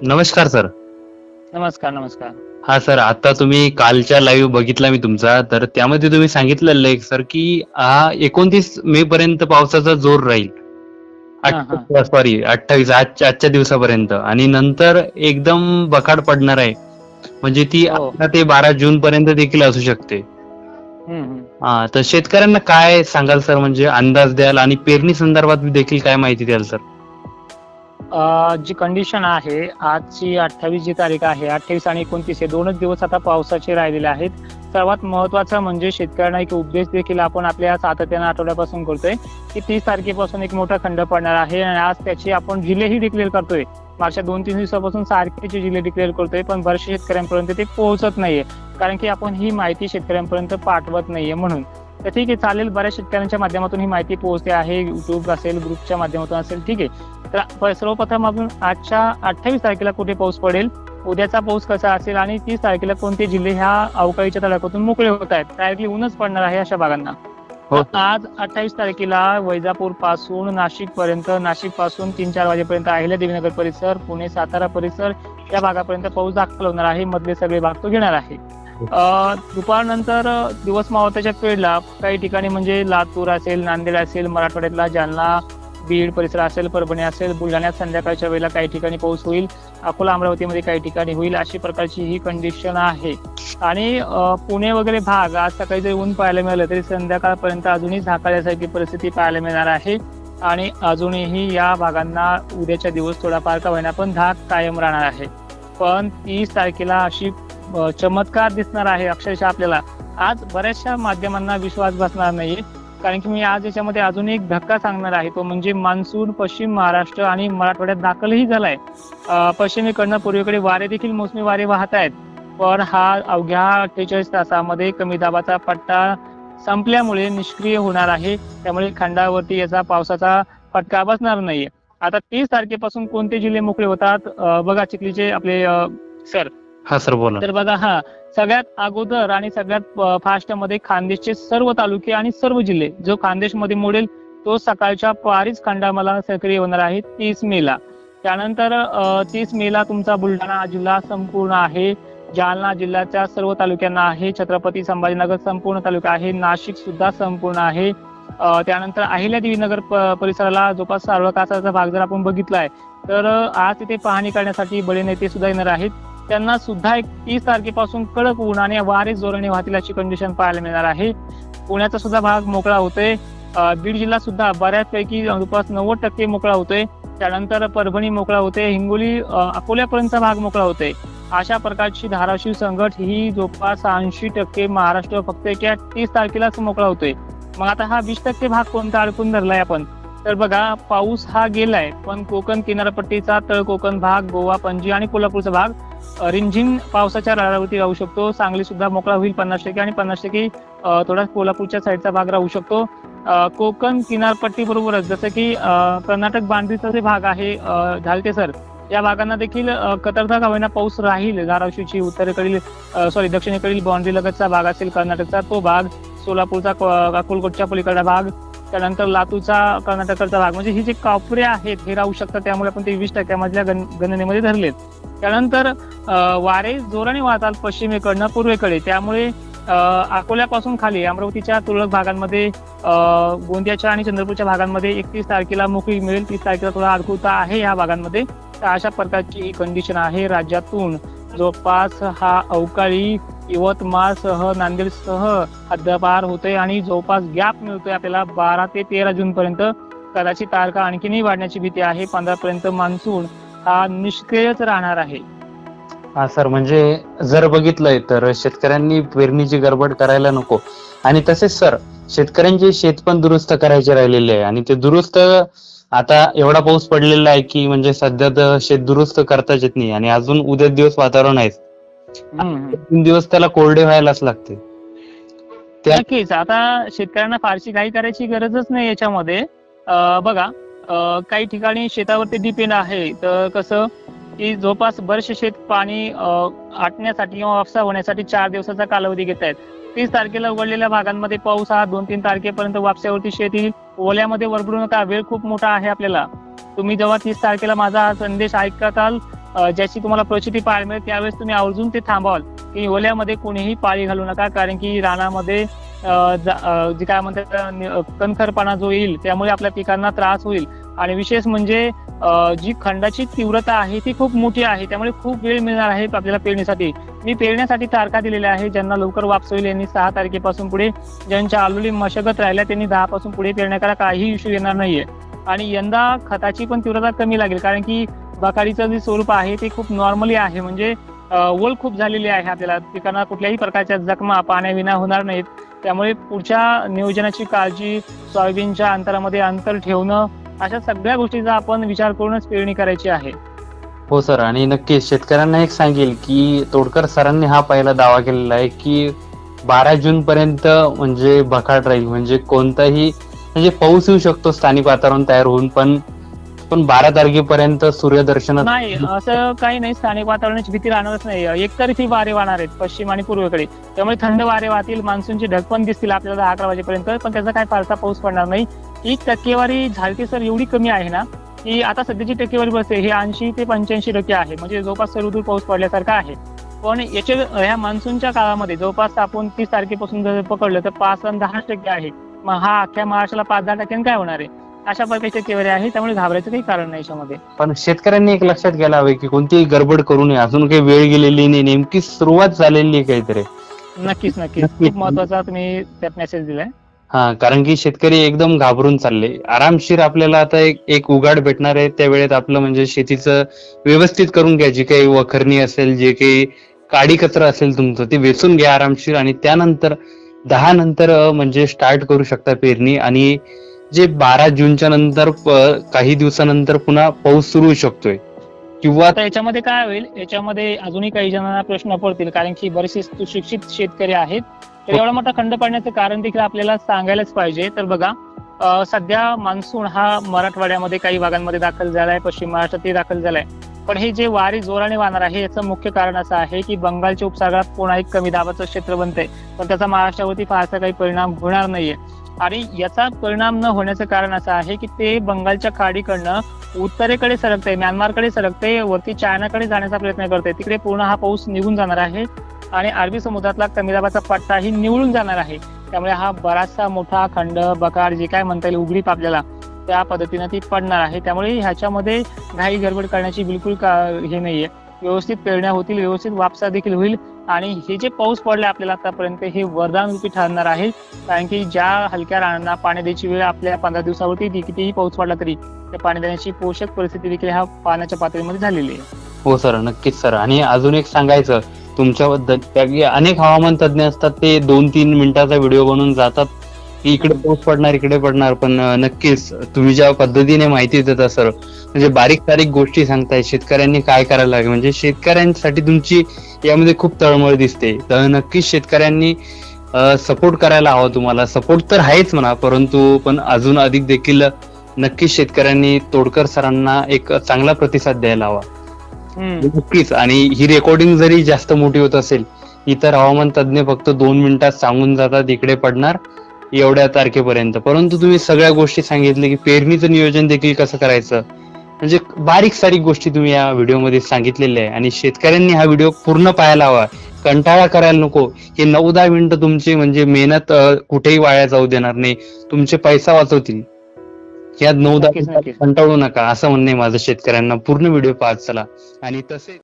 नमस्कार सर. नमस्कार नमस्कार. हा सर आता तुम्ही कालच्या लाईव्ह बघितला मी तुमचा. तर त्यामध्ये तुम्ही सांगितलेलं एक सर की हा एकोणतीस मे पर्यंत पावसाचा जोर राहील. सॉरी अठ्ठावीस आजच्या दिवसापर्यंत. आणि नंतर एकदम बकाड पडणार आहे. म्हणजे ती हो. अकरा ते बारा जून पर्यंत देखील असू शकते. हा तर शेतकऱ्यांना काय सांगाल सर? म्हणजे अंदाज द्याल आणि पेरणी संदर्भात देखील काय माहिती द्याल सर? जी कंडिशन आहे आजची अठ्ठावीस जी तारीख आहे अठ्ठावीस आणि एकोणतीस हे दोनच दिवस आता पावसाचे राहिलेले आहेत. सर्वात महत्वाचं म्हणजे शेतकऱ्यांना एक उपदेश देखील आपण आपल्या सातत्यानं आठवड्यापासून करतोय की तीस तारखेपासून एक मोठा खंड पडणार आहे आणि आज त्याची आपण जिल्हेही डिक्लेअर करतोय. मागच्या दोन तीन दिवसापासून सारखेचे जिल्हे डिक्लेअर करतोय पण बऱ्याचशा शेतकऱ्यांपर्यंत ते पोहोचत नाहीये. कारण की आपण ही माहिती शेतकऱ्यांपर्यंत पाठवत नाहीये म्हणून. तर ठीक आहे चालेल. बऱ्याच शेतकऱ्यांच्या माध्यमातून ही माहिती पोहोचते आहे. युट्यूब असेल ग्रुपच्या माध्यमातून असेल ठीक आहे. तर सर्वप्रथम आपण आजच्या अठ्ठावीस तारखेला कुठे पाऊस पडेल? उद्याचा पाऊस कसा असेल आणि तीस तारखेला कोणते जिल्हे ह्या अवकाळीच्या तडाख्यातून मोकळे होत आहेत? डायरेक्टली ऊनच पडणार आहे अशा भागांना. हो. आज अठ्ठावीस तारखेला वैजापूरपासून नाशिक पर्यंत नाशिकपासून तीन चार वाजेपर्यंत अहिल्या देवीनगर परिसर पुणे सातारा परिसर. या भागापर्यंत पाऊस दाखल होणार आहे मधले सगळे भाग तो घेणार आहे. दुपारनंतर दिवस मावताच्या वेळेला काही ठिकाणी म्हणजे लातूर असेल नांदेड असेल मराठवाड्यातला जालना बीड परिसर असेल परभणी असेल बुलढाण्यात संध्याकाळच्या वेळेला काही ठिकाणी पाऊस होईल. अकोला अमरावतीमध्ये काही ठिकाणी होईल अशी प्रकारची ही कंडिशन आहे. आणि पुणे वगैरे भाग आज सकाळी जरी ऊन पाहायला मिळालं तरी संध्याकाळपर्यंत अजूनही झाकाळ्यासारखी परिस्थिती पाहायला मिळणार आहे. आणि अजूनही या भागांना उद्याच्या दिवस थोडाफार का होईना पण धाक कायम राहणार आहे. पण तीस तारखेला अशी चमत्कार दिसणार आहे अक्षरशः आपल्याला. आज बऱ्याचशा माध्यमांना विश्वास बसणार नाही कारण की मी आज याच्यामध्ये अजून एक धक्का सांगणार आहे. तो म्हणजे मान्सून पश्चिम महाराष्ट्र आणि मराठवाड्यात दाखलही झालाय. पश्चिमेकडनं पूर्वेकडे वारे देखील मोसमी वारे वाहत आहेत. पण हा अवघ्या अठ्ठेचाळीस तासामध्ये कमी दाबाचा पट्टा संपल्यामुळे निष्क्रिय होणार आहे. त्यामुळे खंडावरती याचा पावसाचा फटका बसणार नाहीये. आता तीस तारखेपासून कोणते जिल्हे मोकळे होतात? बघा चिखलीचे आपले सर. हा सर बोला. तर बघा हा सगळ्यात अगोदर आणि सगळ्यात फास्टमध्ये खानदेशचे सर्व तालुके आणि सर्व जिल्हे जो खानदेशमध्ये मोडेल तो सकाळच्या पारीच खंडामाला सक्रिय होणार आहे तीस मेला. त्यानंतर तीस मेला तुमचा बुलढाणा जिल्हा संपूर्ण आहे जालना जिल्ह्याच्या सर्व तालुक्यांना आहे छत्रपती संभाजीनगर संपूर्ण तालुका आहे नाशिक सुद्धा संपूर्ण आहे. त्यानंतर अहिल्यादेवीनगर नगर परिसराला जवळपास सावळकासाचा भाग जर आपण बघितलाय तर आज तिथे पाहणी करण्यासाठी बडे नेते सुद्धा येणार आहेत. त्यांना सुद्धा एक तीस तारखेपासून कडक ऊन आणि वारे जोराने वाहतील अशी कंडिशन पाहायला मिळणार आहे. पुण्याचा सुद्धा भाग मोकळा होतोय. बीड जिल्हा सुद्धा बऱ्याचपैकी जवळपास नव्वद टक्के मोकळा होतोय. त्यानंतर परभणी मोकळा होते हिंगोली अकोल्यापर्यंतचा भाग मोकळा होते अशा प्रकारची धाराशिव संघट ही जवळपास ऐंशी टक्के महाराष्ट्र फक्त एका तीस तारखेलाच मोकळा होतोय. मग आता हा वीस टक्के भाग कोणता अडकून धरलाय आपण? तर बघा पाऊस हा गेलाय पण कोकण किनारपट्टीचा तळ कोकण भाग गोवा पणजी आणि कोल्हापूरचा भाग रिमझिम पावसाच्या राडावरती राहू शकतो. सांगली सुद्धा मोकळा होईल पन्नास टक्के आणि पन्नास टक्के थोडा कोल्हापूरच्या साईडचा भाग राहू शकतो. कोकण किनारपट्टी बरोबरच जसं की कर्नाटक बांद्रीचा जे भाग आहे अ, सर या भागांना देखील अ, कतरता होईना पाऊस राहील. धाराशिवची उत्तरेकडील सॉरी दक्षिणेकडील बाउंड्री लगतचा भाग असेल कर्नाटकचा तो भाग सोलापूरचा अकोलकोटच्या पलीकडचा भाग त्यानंतर लातूरचा कर्नाटकचा भाग. म्हणजे ही जे कापरे आहेत हे राहू शकतात त्यामुळे आपण ते वीस टक्क्यामधल्या गण- गणनेमध्ये धरलेत. त्यानंतर वारे जोराने वाहतात पश्चिमेकडनं पूर्वेकडे. त्यामुळे अकोल्यापासून खाली अमरावतीच्या तुरळक भागांमध्ये गोंदियाच्या आणि चंद्रपूरच्या भागांमध्ये एकतीस तारखेला मोकळी मिळेल. तीस तारखेला थोडा अडकुता आहे या भागांमध्ये. तर अशा प्रकारची ही कंडिशन आहे राज्यातून. जवळपास हा अवकाळी यवतमाळसह नांदेडसह हद्दपार होतोय आणि जवळपास गॅप मिळतोय आपल्याला बारा ते तेरा जून पर्यंत कदाचित तारखा आणखीनही वाढण्याची भीती आहे. पंधरा पर्यंत मान्सून हा निष्क्रियच राहणार आहे. हा सर म्हणजे जर बघितलंय तर शेतकऱ्यांनी पेरणीची गडबड करायला नको. आणि तसेच सर शेतकऱ्यांचे शेत पण दुरुस्त करायचे राहिलेले आहे. आणि ते दुरुस्त आता एवढा पाऊस पडलेला आहे की म्हणजे सध्या तर शेत दुरुस्त करताच येत नाही. आणि अजून उद्या दिवस वातावरण आहे. हम्म. तीन दिवस त्याला कोरडे व्हायलाच लागते. त्या- नक्कीच. आता शेतकऱ्यांना फारशी काही करायची गरजच नाही याच्यामध्ये. अं, बघा काही ठिकाणी शेतावरती डिपेंड आहे. तर कसं की जवळपास बरेचसे शेत पाणी आटण्यासाठी किंवा वापसा होण्यासाठी चार दिवसाचा कालावधी घेत आहेत. तीस तारखेला उघडलेल्या भागांमध्ये पाऊस हा दोन तीन तारखेपर्यंत वापसावरती शेती ओल्यामध्ये वरबडू नका वेळ खूप मोठा आहे आपल्याला? तुम्ही जेव्हा तीस तारखेला माझा हा संदेश ऐकताल ज्याची तुम्हाला प्रचिती पाहायला मिळेल त्यावेळेस तुम्ही आवर्जून ते थांबवाल. की ओल्यामध्ये कोणीही पाळी घालू नका कारण की रानामध्ये जे काय म्हणतात कणखरपणा जो येईल त्यामुळे आपल्या पिकांना त्रास होईल. आणि विशेष म्हणजे जी खंडाची तीव्रता आहे ती खूप मोठी आहे. त्यामुळे खूप वेळ मिळणार आहे आपल्याला पेरणीसाठी. मी पेरण्यासाठी तारखा दिलेल्या आहे ज्यांना लवकर वापस होईल यांनी सहा तारखेपासून पुढे ज्यांच्या आलेली मशागत राहिल्या त्यांनी दहा पासून पुढे पेरण्याकरा काही इश्यू येणार नाहीये. आणि यंदा खताची पण तीव्रता कमी लागेल कारण की बकाडीचं जे स्वरूप आहे ते खूप नॉर्मली आहे. म्हणजे ओल खूप झालेली आहे आपल्याला. पिकांना कुठल्याही प्रकारच्या जखमा पाण्याविना होणार नाहीत. त्यामुळे पुढच्या नियोजनाची काळजी सोयाबीनच्या अंतरामध्ये अंतर ठेवणं अशा सगळ्या गोष्टीचा आपण विचार करूनच पेरणी करायची आहे. हो सर आणि नक्कीच शेतकऱ्यांना एक सांगेल की तोडकर सरांनी हा पहिला दावा केलेला आहे की बारा जून पर्यंत म्हणजे बखाट राहील म्हणजे कोणताही म्हणजे पाऊस येऊ शकतो स्थानिक वातावरण तयार होऊन पण पण बारा तारखेपर्यंत सूर्यदर्शन नाही असं काही नाही स्थानिक वातावरणाची भीती राहणारच नाही. एकतर्फी वारे वाहणार आहेत पश्चिम आणि पूर्वेकडे. त्यामुळे थंड वारे वाहतील मान्सूनचे ढग पण दिसतील आपल्याला अकरा वाजेपर्यंत पण त्याचा काय फारसा पाऊस पडणार नाही. ही टक्केवारी झालती सर एवढी कमी आहे ना की आता सध्याची टक्केवारी बसते हे ऐंशी ते पंच्याऐंशी टक्के आहे. म्हणजे जवळपास सर्वदूर पाऊस पडल्यासारखा आहे. पण याच्या ह्या मान्सूनच्या काळामध्ये जवळपास आपण तीस तारखेपासून जर पकडलं तर पाच आणि दहा टक्के आहे. मग हा अख्ख्या महाराष्ट्राला पाच दहा टक्क्याने काय होणार आहे? अशा प्रकारची टक्केवारी आहे त्यामुळे घाबरायचं काही कारण नाही याच्यामध्ये. पण शेतकऱ्यांनी एक लक्षात घ्यायला हवे की कोणतीही गडबड करू नये. अजून काही वेळ गेलेली नाही. नेमकी सुरुवात झालेली आहे काहीतरी. नक्कीच नक्कीच. नक्कीच. खूप महत्त्वाचा तुम्ही त्यात मेसेज दिलाय. हा कारण की शेतकरी एकदम घाबरून चालले. आरामशीर आपल्याला आता एक एक उघाड भेटणार आहे. त्या वेळेत आपलं म्हणजे शेतीचं व्यवस्थित करून घ्या. जी काही वखरणी असेल जे काही काडी कचरा असेल तुमचं ते वेचून घ्या आरामशीर आणि त्यानंतर दहा नंतर म्हणजे स्टार्ट करू शकता पेरणी आणि जे बारा जूनच्या नंतर काही दिवसानंतर पुन्हा पाऊस सुरू होऊ शकतोय. किंवा आता याच्यामध्ये काय होईल? याच्यामध्ये अजूनही काही जणांना प्रश्न पडतील कारण की बरेचसे सुशिक्षित शेतकरी आहेत. तर एवढा मोठा खंड पडण्याचं कारण देखील आपल्याला सांगायलाच पाहिजे. तर बघा सध्या मान्सून हा मराठवाड्यामध्ये काही भागांमध्ये दाखल झालाय पश्चिम महाराष्ट्रातही दाखल झालाय. पण हे जे वारे जोराने वाहणार आहे याचं मुख्य कारण असं आहे की बंगालच्या उपसागरात पुन्हा एक कमी दाबाचं क्षेत्र बनतंय. पण त्याचा महाराष्ट्रावरती फारसा काही परिणाम होणार नाहीये. आणि याचा परिणाम न होण्याचं कारण असं आहे की ते बंगालच्या खाडीकडनं उत्तरेकडे सरकते म्यानमारकडे सरकते वरती चायनाकडे जाण्याचा प्रयत्न करते तिकडे पूर्ण हा पाऊस निघून जाणार आहे. आणि अरबी समुद्रातला कमी दाबाचा पट्टाही निवळून जाणार आहे. त्यामुळे हा बराचसा मोठा खंड बकार जे काय म्हणता येईल उघडीप आपल्याला त्या पद्धतीनं ती पडणार आहे. त्यामुळे ह्याच्यामध्ये घाई गडबड करण्याची बिलकुल का- हे नाहीये. व्यवस्थित पेरण्या होतील व्यवस्थित वापसा देखील होईल आणि हे जे पाऊस पडले आपल्याला आतापर्यंत हे वरदान रूपी ठरणार आहे. कारण की ज्या हलक्या रानांना पाणी द्यायची वेळ आपल्या पंधरा दिवसावरती ती कितीही पाऊस पडला तरी त्या पाणी देण्याची पोषक परिस्थिती देखील ह्या पाण्याच्या पातळीमध्ये झालेली आहे. हो सर. नक्कीच सर. आणि अजून एक सांगायचं तुमच्याबद्दल. त्या अनेक हवामान तज्ञ असतात ते दोन तीन मिनिटाचा व्हिडिओ बनवून जातात की इकडे पाऊस पडणार इकडे पडणार. पण नक्कीच तुम्ही ज्या पद्धतीने माहिती देता सर म्हणजे बारीक सारीक गोष्टी सांगताय शेतकऱ्यांनी काय करायला लागेल म्हणजे शेतकऱ्यांसाठी तुमची यामध्ये खूप तळमळ दिसते. तर नक्कीच शेतकऱ्यांनी सपोर्ट करायला हवा तुम्हाला. सपोर्ट तर आहेच म्हणा परंतु पण अजून अधिक देखील नक्कीच शेतकऱ्यांनी तोडकर सरांना एक चांगला प्रतिसाद द्यायला हवा. नक्कीच. आणि ही रेकॉर्डिंग जरी जास्त मोठी होत असेल इतर हवामान तज्ञ फक्त दोन मिनिटात सांगून जातात इकडे पडणार एवढ्या तारखेपर्यंत. परंतु तुम्ही सगळ्या गोष्टी सांगितल्या की पेरणीचं नियोजन देखील कसं करायचं? म्हणजे बारीक सारीक गोष्टी तुम्ही या व्हिडिओमध्ये सांगितलेल्या आहे आणि शेतकऱ्यांनी हा व्हिडिओ पूर्ण पाहायला हवा. कंटाळा करायला नको. हे नऊ दहा मिनिटं तुमची म्हणजे मेहनत कुठेही वाया जाऊ देणार नाही. तुमचे पैसा वाचवतील. या नऊ दहा. कंटाळू नका. असं म्हणणे माझं शेतकऱ्यांना. पूर्ण व्हिडिओ पाहत चला. आणि तसे